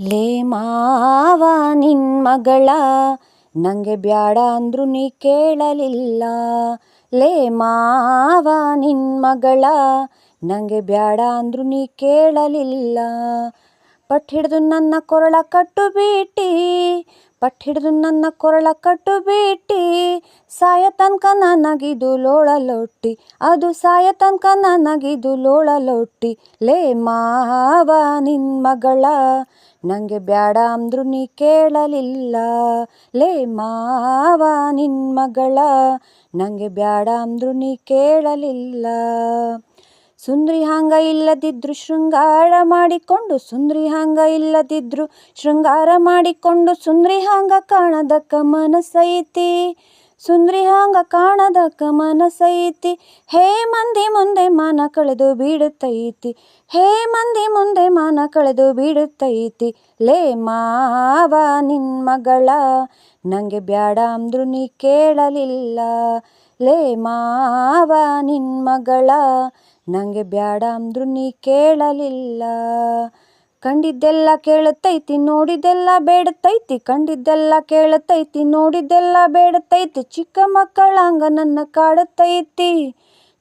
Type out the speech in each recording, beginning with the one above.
ಲೇ ಮಾವ ನಿನ್ ಮಗಳ, ನಂಗೆ ಬ್ಯಾಡ ಅಂದ್ರು ನೀ ಕೇಳಲಿಲ್ಲ. ಲೇ ಮಾವ ನಿನ್ ಮಗಳ, ನಂಗೆ ಬ್ಯಾಡ ಅಂದ್ರು ನೀ ಕೇಳಲಿಲ್ಲ. ಪಟ್ಟು ಹಿಡಿದು ನನ್ನ ಕೊರಳ ಕಟ್ಟು ಬಿಟ್ಟಿ ಪಟ್ಟು ಹಿಡಿದು ನನ್ನ ಕೊರಳ ಕಟ್ಟು ಬಿಟ್ಟಿ. ಸಾಯ ತನಕ ನನಗಿದು ಲೋಳ ಲೊಟ್ಟಿ. ಅದು ಸಾಯ ತನಕ ನನಗಿದು ಲೋಳ ಲೊಟ್ಟಿ. ಲೇ ಮಾವ ನಿನ್ ಮಗಳ, ನಂಗೆ ಬ್ಯಾಡ ಅಂದ್ರು ನೀ ಕೇಳಲಿಲ್ಲ. ಲೇ ಮಾವ ನಿನ್ ಮಗಳ, ನಂಗೆ ಬ್ಯಾಡ ಅಂದ್ರು ನೀ ಕೇಳಲಿಲ್ಲ. ಸುಂದ್ರಿ ಹಾಂಗ ಇಲ್ಲದಿದ್ರು ಶೃಂಗಾರ ಮಾಡಿಕೊಂಡು ಸುಂದ್ರಿ ಹಾಂಗ ಇಲ್ಲದಿದ್ರು ಶೃಂಗಾರ ಮಾಡಿಕೊಂಡು ಸುಂದ್ರಿ ಹಾಂಗ ಕಾಣದಕ್ಕ ಮನಸೈತಿ. ಸುಂದ್ರಿ ಹಂಗ ಕಾಣದಕ್ಕ ಮನಸೈತಿ. ಹೇ ಮಂದಿ ಮುಂದೆ ಮಾನ ಕಳೆದು ಬೀಡುತ್ತೈತಿ. ಹೇ ಮಂದಿ ಮುಂದೆ ಮಾನ ಕಳೆದು ಬೀಡುತ್ತೈತಿ. ಲೇ ಮಾವ ನಿನ್ ಮಗಳ, ನಂಗೆ ಬ್ಯಾಡ ಅಂದ್ರು ನೀ ಕೇಳಲಿಲ್ಲ. ಲೇ ಮಾವ ನಿನ್ ಮಗಳ, ನಂಗೆ ಬ್ಯಾಡ ಅಂದ್ರು ನೀ ಕೇಳಲಿಲ್ಲ. ಕಂಡಿದ್ದೆಲ್ಲ ಕೇಳುತ್ತೈತಿ, ನೋಡಿದ್ದೆಲ್ಲ ಬೇಡತೈತಿ ಕಂಡಿದ್ದೆಲ್ಲ ಕೇಳುತ್ತೈತಿ, ನೋಡಿದ್ದೆಲ್ಲ ಬೇಡತೈತಿ ಚಿಕ್ಕ ಮಕ್ಕಳಾಂಗ ನನ್ನ ಕಾಡುತ್ತೈತಿ.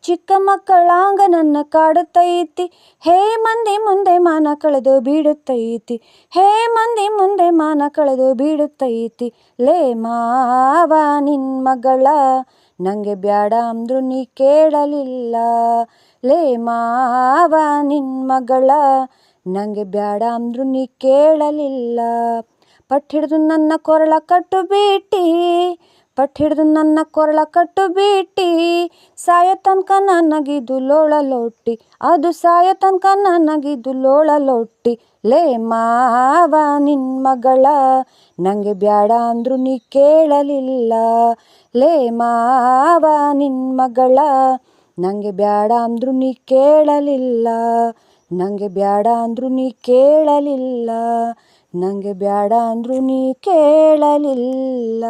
ಚಿಕ್ಕ ಮಕ್ಕಳಾಂಗ ನನ್ನ ಕಾಡುತ್ತೈತಿ. ಹೇ ಮಂದಿ ಮುಂದೆ ಮಾನ ಕಳೆದು ಬೀಡುತ್ತೈತಿ. ಹೇ ಮಂದಿ ಮುಂದೆ ಮಾನ ಕಳೆದು ಬೀಡುತ್ತೈತಿ. ಲೇ ಮಾವ ನಿನ್ ಮಗಳ, ನಂಗೆ ಬ್ಯಾಡ ಅಂದ್ರು ನೀ ಕೇಳಲಿಲ್ಲ. ಲೇ ಮಾವ ನಿನ್ ಮಗಳ ನಂಗೆ ಬ್ಯಾಡ ಅಂದ್ರು ನೀ ಕೇಳಲಿಲ್ಲ. ಹಿಡಿದು ನನ್ನ ಕೊರಳ ಕಟ್ಟು ಬಿಟ್ಟಿ ಹಿಡಿದು ನನ್ನ ಕೊರಳ ಕಟ್ಟು ಬಿಟ್ಟಿ ಸಾಯ ತನಕ ನನಗಿದು ಲೋಳ ಲೊಟ್ಟಿ, ಅದು ಸಾಯ ತನಕ ನನಗಿದು ಲೋಳ ಲೊಟ್ಟಿ. ಲೇ ಮಾವ ನಿನ್ ಮಗಳ, ನಂಗೆ ಬ್ಯಾಡ ಅಂದ್ರು ನೀ ಕೇಳಲಿಲ್ಲ. ಲೇ ಮಾವ ನಿನ್ ಮಗಳ, ನಂಗೆ ಬ್ಯಾಡ ಅಂದ್ರು ನೀ ಕೇಳಲಿಲ್ಲ. ನಂಗೆ ಬ್ಯಾಡ ಅಂದರೂ ನೀ ಕೇಳಲಿಲ್ಲ. ನನಗೆ ಬ್ಯಾಡ ಅಂದರೂ ನೀ ಕೇಳಲಿಲ್ಲ.